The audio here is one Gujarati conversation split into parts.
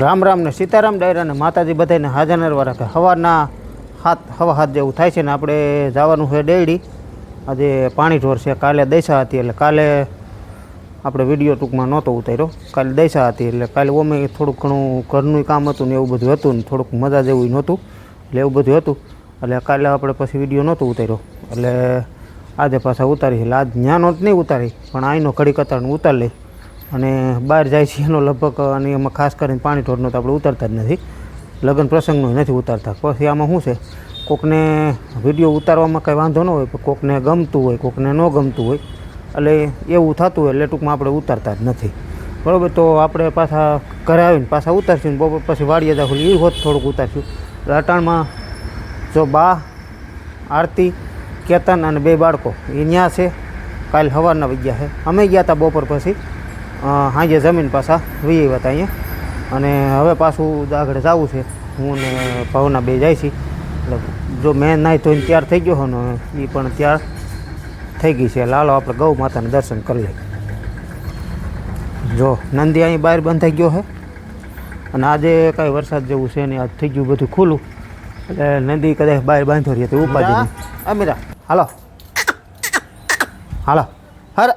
રામ રામ ને સીતારામ ડાયરા ને માતાજી બધાને હાજર રાખે. સવારના હાથ, હવા હાથ જેવું થાય છે ને આપણે જવાનું છે ડેડી આજે પાણી ઢોર છે, કાલે દૈસા હતી એટલે કાલે આપણે વીડિયો ટૂંકમાં નહોતો ઉતાર્યો. કાલે દૈસા હતી એટલે કાલે ઓમે થોડુંક ઘણું ઘરનું કામ હતું ને એવું બધું હતું ને થોડુંક મજા જેવું નહોતું. એટલે એવું બધું હતું. એટલે કાલે આપણે પછી વીડિયો નહોતો ઉતાર્યો. એટલે આજે પાછા ઉતારી એટલે આજ જ્ઞાન જ નહીં ઉતારી, પણ આઈનો ઘડી કતારનું ઉતાર લઈ. અને બહાર જાય છે એનો લગભગ, અને એમાં ખાસ કરીને પાણી ઢોરનો તો આપણે ઉતારતા જ નથી. લગ્ન પ્રસંગનો નથી ઉતારતા. પછી આમાં શું છે? કોકને વીડિયો ઉતારવામાં કંઈ વાંધો ન હોય, પણ કોકને ગમતું હોય, કોકને ન ગમતું હોય, એટલે એવું થતું હોય એટલે ટૂંકમાં આપણે ઉતારતા જ નથી. બરાબર? તો આપણે પાછા ઘરે આવીને પાછા ઉતારશું બપોર પછી વાડીએ દાખલ એ હોત થોડુંક ઉતારશું. અટાણમાં જો બા આરતી, કેતન અને બે બાળકો, એ ત્યાં છે. કાલ સવારના વગ્યા છે. અમે ગયા હતા બપોર પછી. સાંજે જમીન પાછા વી હતા અહીંયા. અને હવે પાછું આગળ જવું છે. હું ને ભાવના બે જાય છે એટલે જો મેં નાહી ધોઈને તૈયાર થઈ ગયો હો ને એ પણ તૈયાર થઈ ગઈ છે. લાલો આપણે ગૌ માતાને દર્શન કરી લઈએ. જો નંદી અહીં બહાર બંધાઈ ગયો છે અને આજે કાંઈ વરસાદ જેવું છે ને આજ થઈ ગયું બધું ખુલ્લું. એટલે નદી કદાચ બહાર બાંધો રહી હતી ઉપાધિ અમીરા હાલો. હાલો. હર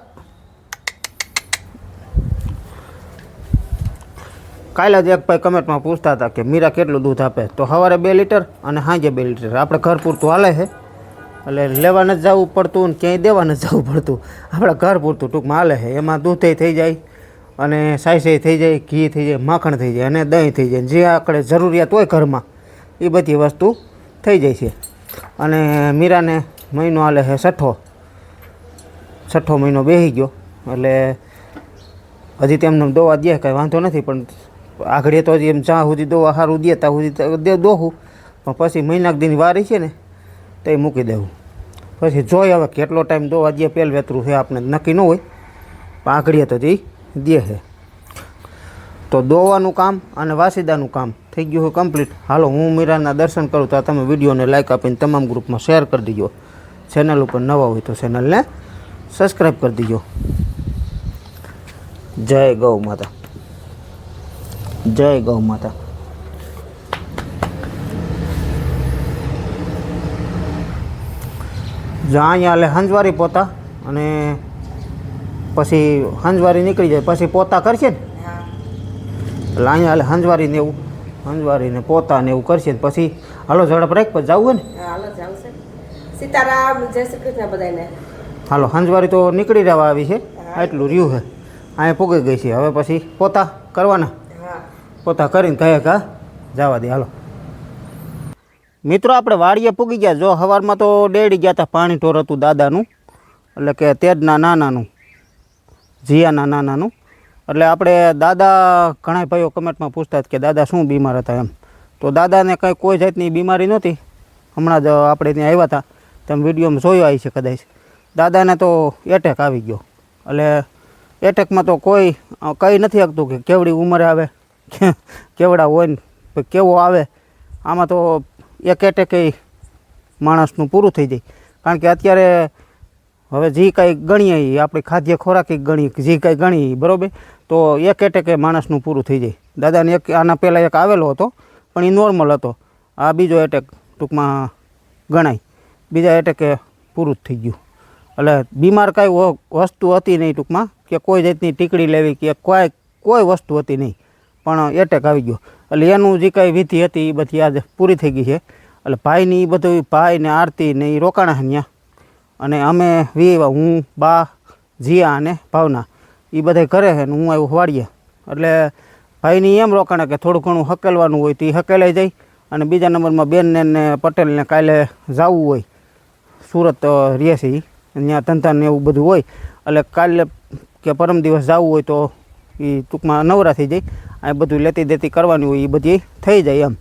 કાલે જ એક ભાઈ કમેન્ટમાં પૂછતા હતા કે મીરા કેટલું દૂધ આપે? તો સવારે બે લીટર અને સાંજે બે લીટર. આપણે ઘર પૂરતું હાલે છે. એટલે લેવા નથી જવું પડતું ને ક્યાંય દેવા નથી જવું પડતું. આપણે ઘર પૂરતું ટૂંકમાં હાલે છે. એમાં દૂધે થઈ જાય અને સાયસાઈ થઈ જાય, ઘી થઈ જાય, માખણ થઈ જાય અને દહીં થઈ જાય. જે આપણે જરૂરિયાત હોય ઘરમાં એ બધી વસ્તુ થઈ જાય છે. અને મીરાને મહિનો હાલે છે છઠ્ઠો. છઠ્ઠો મહિનો બેસી ગયો. એટલે હજી તેમને દવા દે, કાંઈ વાંધો નથી, પણ આગળ તો એમ જ્યાં સુધી દો સારું દે ત્યાં સુધી દોહું. પણ પછી મહિનાક દિન વારી છે ને, તો એ મૂકી દેવું. પછી જોઈ હવે કેટલો ટાઈમ દોવા દે પેલ વેતરું છે આપણે નક્કી ન હોય. પણ આગળ તો જે દે છે તો દોવાનું કામ અને વાસીદાનું કામ થઈ ગયું હોય કમ્પ્લીટ હાલો, હું મીરાના દર્શન કરું, તો તમે વિડીયોને લાઇક આપીને તમામ ગ્રુપમાં શેર કરી દીજો. ચેનલ ઉપર નવા હોય તો ચેનલને સબસ્ક્રાઈબ કરી દીજો. જય ગૌ માતા. જય ગૌ માતા. જો અહીંયા લે હંજવારી પોતા અને પછી હંજવારી નીકળી જાય. પછી પોતા કરશે ને? એટલે અહીંયા હાલે હંજવારી ને એવું હંજવારી ને પોતા ને એવું કરશે ને પછી હાલો ઝડપ રાખ પછી જવું હોય ને? હાલો સીતારામ જય શ્રી કૃષ્ણ બધાને હાલો હંજવારી તો નીકળી રહેવા આવી છે. આટલું રહ્યું છે અહીંયા પૂગી ગઈ છે. હવે પછી પોતા કરવાના. હા પોતા કરીને કહે કા, જવા દે, હાલો. મિત્રો, આપણે વાડીએ પૂગી ગયા. જો સવારમાં તો ડેડી ગયા હતા પાણી ઢોર હતું દાદાનું, એટલે કે તેજના નાનાનું, જીયાના નાનાનું. એટલે આપણે દાદા ઘણા ભાઈઓ કમેન્ટમાં પૂછતા કે, દાદા, શું બીમાર હતા? એમ. તો દાદાને કંઈ કોઈ જાતની બીમારી નહોતી. હમણાં જ આપણે ત્યાં આવ્યા હતા તમે વિડીયોમાં જોયો આવી છે કદાચ. દાદાને તો એટેક આવી ગયો. એટલે એટેકમાં તો કોઈ કંઈ નથી શકતું કે કેવડી ઉંમરે આવે. કેવડા હોય ને કેવો આવે? આમાં તો એક એટેક માણસનું પૂરું થઈ જાય. કારણ કે અત્યારે હવે જે કાંઈ ગણીએ એ, આપણી ખાદ્ય ખોરાક ગણીએ કે જે કાંઈ ગણીએ બરાબર? તો એક એટેકે માણસનું પૂરું થઈ જાય. દાદાને એક, આના પહેલાં એક આવેલો હતો, પણ એ નોર્મલ હતો. આ બીજો એટેક ટૂંકમાં ગણાય. બીજા એટેકે પૂરું થઈ ગયું. એટલે બીમાર કાંઈ વસ્તુ હતી નહીં ટૂંકમાં, કે કોઈ જાતની ટીકડી લેવી કે કોઈ કોઈ વસ્તુ હતી નહીં. પણ એટેક આવી ગયો. એટલે એનું જે કાંઈ વિધિ હતી એ બધી આજે પૂરી થઈ ગઈ છે. એટલે ભાઈની એ બધું ભાઈ ને આરતી ને એ રોકાણા ત્યાં અને અમે વીવા હું, બા, જીયા અને ભાવના. એ બધા કરે છે ને હું આવ્યો વાળીએ એટલે ભાઈની એમ રોકાણે કે થોડું ઘણું હકેલવાનું હોય તો એ હકેલાઈ જાય. અને બીજા નંબરમાં બેનને ને પટેલને કાલે જવું હોય. સુરત રહે છે. ત્યાં ધંધા ને એવું બધું હોય. એટલે કાલે કે પરમ દિવસ જવું હોય તો એ ટૂંકમાં નવરા થઈ જાય. આ બધું લેતી દેતી કરવાની હોય એ બધી થઈ જાય એમ.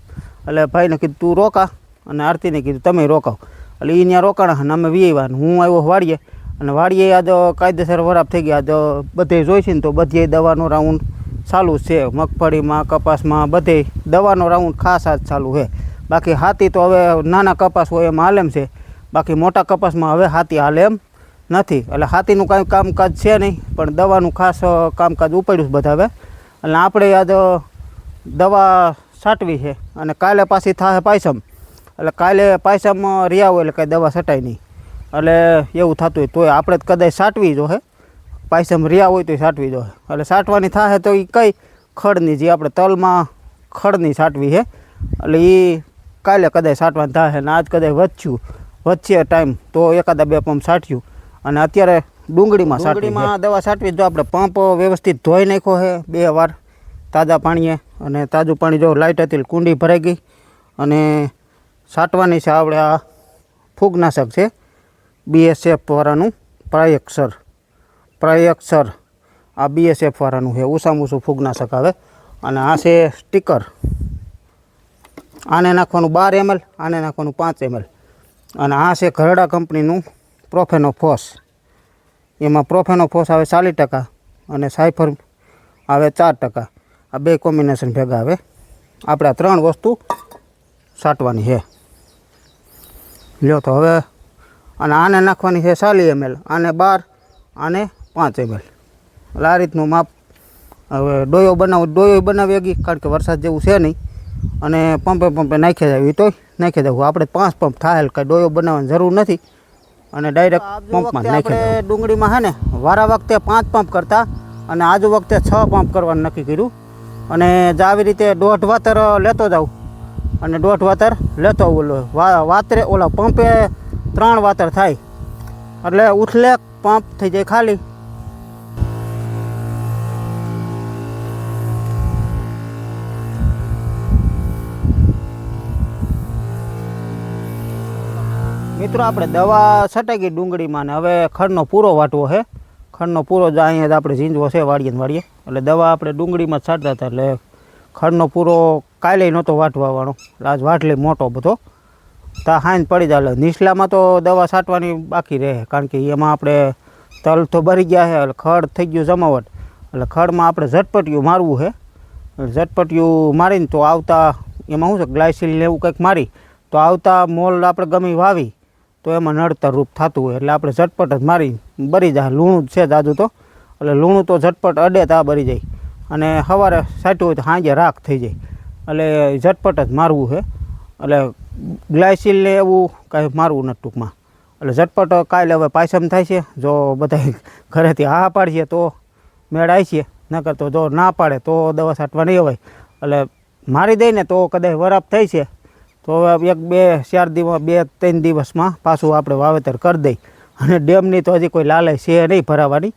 એટલે ભાઈને કીધું, તું રોકા. અને આરતીને કીધું, તમે રોકાવ. એટલે એ ત્યાં રોકાણા અને અમે વીવા હું આવ્યો વાડીએ. અને વાડીએ તો કાયદેસર વરાપ થઈ ગયા. તો બધે જોઈ છે ને તો બધે દવાનો રાઉન્ડ ચાલુ છે. મગફળીમાં, કપાસમાં બધે દવાનો રાઉન્ડ ખાસ આજ ચાલુ છે. બાકી હાથી તો હવે નાના કપાસ હોય એમ હાલેમ છે. બાકી મોટા કપાસમાં હવે હાથી હાલે એમ નથી. એટલે હાથીનું કાંઈ કામકાજ છે નહીં, પણ દવાનું ખાસ કામકાજ ઉપાડ્યું છે બધા હવે એટલે આપણે આજ દવા છાંટવી છે. અને કાલે પાછી થશે પાયસમ. એટલે કાલે પાયસમ રહ્યા હોય એટલે કાંઈ દવા છટાય નહીં. એટલે એવું થતું હોય તોય આપણે જ કદાચ છાંટવી જોઈએ પાયસમ રહ્યા હોય તો છાંટવી જોઈએ એટલે છાંટવાની થશે તો એ કઈ ખડની જે આપણે તલમાં ખડની છાંટવી છે. એટલે એ કાલે કદાચ છાંટવાની થશે ને આજ કદાચ વધ્યું. વધશે ટાઈમ તો એકાદા બે પંપ છાંટ્યું. અને અત્યારે ડુંગળીમાં ડુંગળીમાં દવા છાંટવી જો આપણે પંપ વ્યવસ્થિત ધોઈ નાખ્યો છે બે વાર તાજા પાણીએ. અને તાજું પાણી જો લાઇટ હતી કુંડી ભરાઈ ગઈ. અને છાંટવાની છે આપણે આ ફૂગનાશક છે બીએસએફ વાળાનું પ્રાયક્ષર. પ્રાયક્ષર. આ બીએસએફ વાળાનું છે ઓછામાં ઓછું ફૂગનાશક આવે. અને આ છે સ્ટીકર આને નાખવાનું બાર એમએલ આને નાખવાનું પાંચ એમએલ અને આ છે ઘરડા કંપનીનું પ્રોફેનો ફોસ એમાં પ્રોફેનો ફોસ આવે ચાલીસ ટકા અને સાયફર આવે ચાર ટકા. આ બે કોમ્બિનેશન ભેગા આવે. આપણે આ ત્રણ વસ્તુ છાંટવાની છે. લ્યો તો હવે અને આને નાખવાની છે ચાલીસ એમએલ, આને બાર, આને પાંચ એમએલ. એટલે આ રીતનું માપ હવે ડોયો બનાવો, ડોયો બનાવી ગઈ કારણ કે વરસાદ જેવું છે નહીં. અને પંપે પંપે નાખી જાય તોય નાખી દઉં આપણે પાંચ પંપ થાય કાંઈ ડોયો બનાવવાની જરૂર નથી. અને ડાયરેક્ટ પંપમાં નાખી આપણે ડુંગળીમાં હે ને વારા વખતે પાંચ પંપ કરતા અને આજુ વખતે છ પંપ કરવાનું નક્કી કર્યું. અને જો આવી રીતે દોઢ વાતર લેતો જાઉં. અને દોઢ વાતર લેતો ઓલો વા- વાતરે ઓલા પંપે ત્રણ વાતર થાય. એટલે ઉથલે પંપ થઈ જાય ખાલી. મિત્રો, આપણે દવા ગઈ ડુંગળીમાં ને હવે ખડનો પૂરો વાટવો છે ખડનો પૂરો જ અહીંયા જ આપણે ઝીંજવો છે, વાળીએ વાળીએ. એટલે દવા આપણે ડુંગળીમાં છાંટતા હતા, એટલે ખડનો પૂરો કાલે નહોતો વાટવાનો એટલે આજ વાટલે મોટો બધો. તા હાંજ પડી જાય, એટલે નીચલામાં તો દવા છાંટવાની બાકી રહે, કારણ કે એમાં આપણે તલ તો ભરી ગયા છે એટલે ખડ થઈ ગયું જમાવટ. એટલે ખડમાં આપણે ઝટપટિયું મારવું છે ઝટપટિયું મારીને તો આવતા, એમાં શું છે, ગ્લાયસિલ ને એવું કંઈક મારી. તો આવતા મોલ આપણે ગમી વાવી. તો એમાં નડતર રૂપ થતું હોય. એટલે આપણે ઝટપટ જ મારી, બરી જાય. લૂણું છે દાદુ તો. એટલે લૂણું તો ઝટપટ અડે તા બરી જાય. અને સવારે સાટ્યું હોય તો સાંજે રાખ થઈ જાય. એટલે ઝટપટ જ મારવું છે. એટલે ગ્લાયસિલ ને એવું કાંઈ મારવું નથી ટૂંકમાં. એટલે ઝટપટ કાલે હવે પાયસમ થાય છે. જો બધા ઘરેથી હા પાડીએ તો મેળ આવી છે. નકર તો જો ના પાડે તો દવા છાંટવા નહીં હોય એટલે મારી દઈને તો કદાચ વરાપ થઈ છે. તો હવે એક બે, ચાર દિવસ, બે, ત્રણ દિવસમાં પાછું આપણે વાવેતર કરી દઈ. અને ડેમની તો હજી કોઈ લાલય છે નહીં ભરાવાની.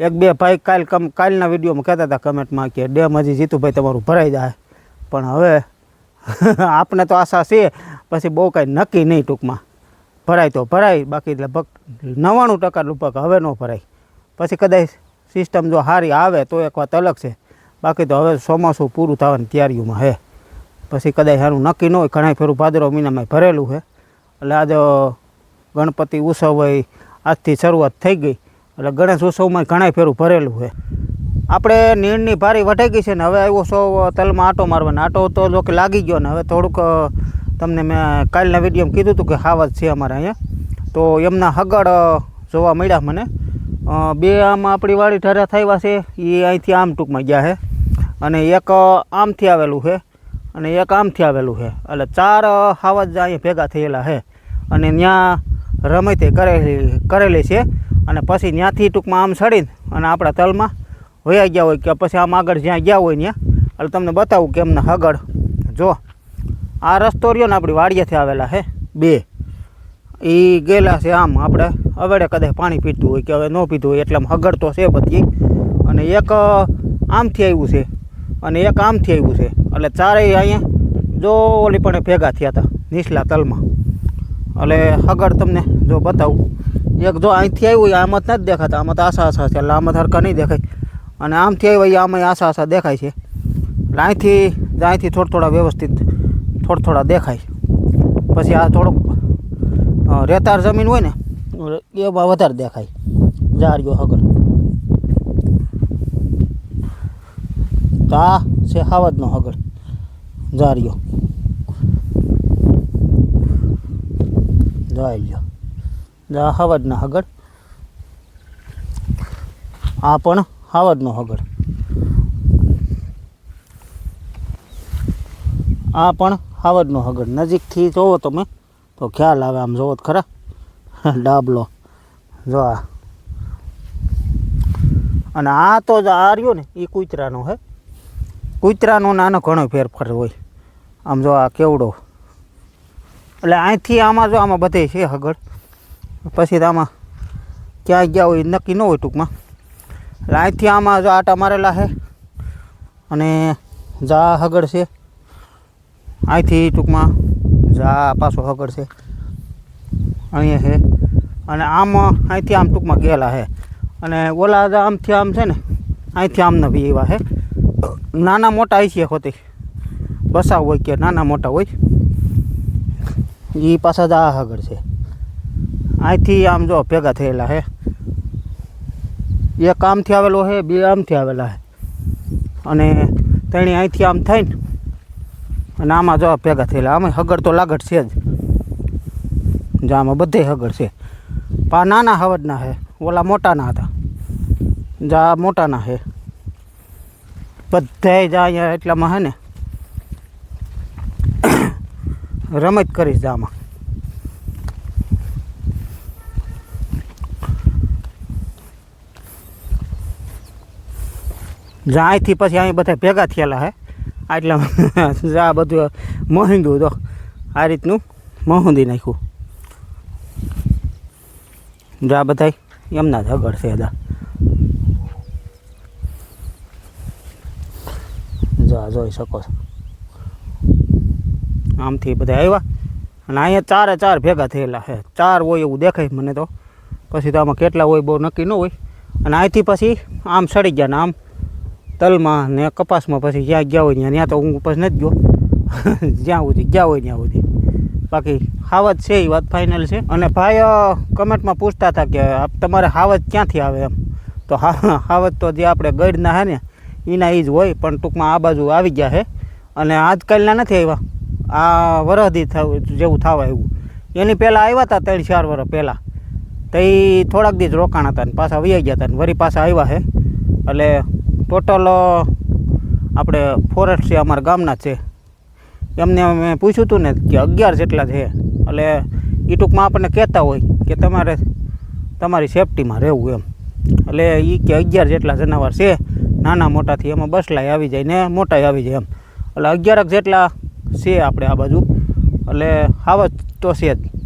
એક બે ભાઈ કાલ કમ, કાલના વિડીયોમાં કહેતા હતા કમેન્ટમાં કે ડેમ હજી જીતુભાઈ તમારું ભરાઈ જાય. પણ હવે આપણે તો આશા છે, પછી બહુ કાંઈ નક્કી નહીં ટૂંકમાં. ભરાય તો ભરાય, બાકી લગભગ નવ્વાણું ટકા લગભગ હવે ન ભરાય. પછી કદાચ સિસ્ટમ જો સારી આવે તો એક વાત અલગ છે. બાકી તો હવે ચોમાસું પૂરું થવાની તૈયારીઓમાં હે. પછી કદાચ સારું નક્કી ન હોય ઘણા ફેરું ભાદરવા મહિનામાં ભરેલું છે. એટલે આજે ગણપતિ ઉત્સવ હોય, આજથી શરૂઆત થઈ ગઈ. એટલે ગણેશ ઉત્સવમાં ઘણા ફેરું ભરેલું છે. આપણે નીણની ભારી વટાઈ ગઈ છે ને, હવે આવ્યો સો તલમાં આટો મારવાનો. આટો તો જો કે લાગી ગયો ને, હવે થોડુંક તમને મેં કાલના વિડીયોમાં કીધું હતું કે હાવત છે અમારે અહીંયા. તો એમના હગડ જોવા મળ્યા મને. બે આમ આપણી વાળી ઠરા થયા છે એ અહીંથી આમ ટૂંકમાં ગયા છે. અને એક આમથી આવેલું છે. અને એક આમથી આવેલું છે. એટલે ચાર હાવજ અહીંયા ભેગા થયેલા છે. અને ત્યાં રમતે કરેલી કરેલી છે. અને પછી ત્યાંથી ટૂંકમાં આમ સડીને અને આપણા તલમાં વયા ગયા હોય કે પછી આમ આગળ જ્યાં ગયા હોય ત્યાં એટલે તમને બતાવું કે એમને આગળ જો, આ રસ્તો રહ્યો ને આપણી વાડિયાથી આવેલા છે, બે. એ ગયેલા છે આમ આપણે, અવેડે કદાચ પાણી પીતું હોય કે હવે ન પીતું હોય એટલે આમ હગડ તો છે બધી. અને એક આમથી આવ્યું છે. અને એક આમથી આવ્યું છે. એટલે ચારેય અહીંયા જો ઓલી પણ ભેગા થયા હતા, નીચલા તલમાં. એટલે આગળ તમને જો બતાવું. એક જો અહીંથી આવ્યું આમ જ નથી દેખાતા. આમાં તો આશા આશા છે, એટલે આમાં હરકા નહીં દેખાય. અને આમથી આવ્યું આમાં આશા આશા દેખાય છે. એટલે અહીંથી અહીંથી થોડા થોડા વ્યવસ્થિત, થોડા થોડા દેખાય. પછી આ થોડુંક રેતાળ જમીન હોય ને, એ વધારે દેખાય. જારીઓ હગર તો આ છે હાવજનો હગર જારીઓ જોઈ જા હાવજના હગર આ પણ હાવજનો હગર આ પણ હાવજનો હગડ નજીકથી જોવો તમે, તો ખ્યાલ આવે આમ જોવો ખરા. ડાબલો. જો આ. અને આ તો જ આ રહ્યો ને એ કૂતરાનો હે. કૂતરાનો નાનો ઘણો ફેરફાર હોય. આમ જો આ કેવડો. એટલે અહીંથી આમાં જો આમાં બધે છે આગળ પછી આમાં ક્યાં ગયા હોય નક્કી ન હોય ટૂંકમાં. એટલે અહીંથી આમાં જો આટા મારેલા છે અને જા હગડ છે અહીંથી ટૂંકમાં જા પાછો હગડ છે. અહીંયા છે. અને આમ અહીંથી આમ ટૂંકમાં ગયેલા છે. અને ઓલા આમથી આમ છે ને અહીંથી આમના બી એવા છે. નાના મોટા છે હોતી. બસાવ હોય કે નાના મોટા હોય. એ પાછા જ આ આગળ છે. અહીંથી આમ જો ભેગા થયેલા હે. એક આમથી આવેલો હે, બે આમથી આવેલા હે. અને તેણી અહીંથી આમ થઈને અને આમાં જો ભેગા થયેલા. આમાં હગડ તો લાગડ છે જ. જો આમાં બધે હગડ છે. પા નાના હવડના હે. ઓલા મોટાના હતા. જા મોટાના છે બધાય જા અહીંયા એટલામાં હે ને રમત કરીશ જા આમાં. જા અહીંથી પછી અહીં બધા ભેગા થયેલા હે. આટલા જા બધું મોહિંદું તો આ રીતનું મોહંદી નાખ્યું. જા બધા એમના જ અગળ છે દા જા જોઈ શકો છો. આમથી બધા આવ્યા. અને અહીંયા ચારે ચાર ભેગા થયેલા છે. ચાર હોય એવું દેખાય મને તો. પછી તો આમાં કેટલા હોય બહુ નક્કી ન હોય. અને અહીંથી પછી આમ સડી ગયા ને આમ તલમાં ને કપાસમાં પછી જ્યાં ગયા હોય ત્યાં. ત્યાં તો હું પછી નથી ગયો. જ્યાં સુધી ગયા હોય ત્યાં સુધી. બાકી હાવત છે એ વાત ફાઇનલ છે. અને ભાઈ કમેન્ટમાં પૂછતા હતા કે તમારે હાવત ક્યાંથી આવે એમ. તો હા હાવજ તો જે આપણે ગઢના હે ને એના એ જ હોય, પણ ટૂંકમાં આ બાજુ આવી ગયા છે અને આજકાલના નથી આવ્યા. આ વરહદી જેવું થવા એવું એની પહેલાં આવ્યા હતા ત્રણ ચાર વર્ષ પહેલાં. તો એ થોડાક દિવસ રોકાણ હતા ને પાછા વ્યાઈ ગયા હતા ને વરી પાછા આવ્યા છે એટલે ટોટલ આપણે ફોરેસ્ટ છે, અમારા ગામના છે. એમને મેં પૂછ્યું હતું ને કે અગિયાર જેટલા છે એટલે એ ટૂંકમાં આપણને કહેતા હોય કે તમારે, તમારી સેફટીમાં રહેવું એમ. એટલે એ કે અગિયાર જેટલા જનાવર છે. નાના મોટાથી એમાં બસલાય આવી જાય ને મોટાય આવી જાય એમ. એટલે અગિયારક જેટલા છે આપણે આ બાજુ. એટલે આવા તો છે જ.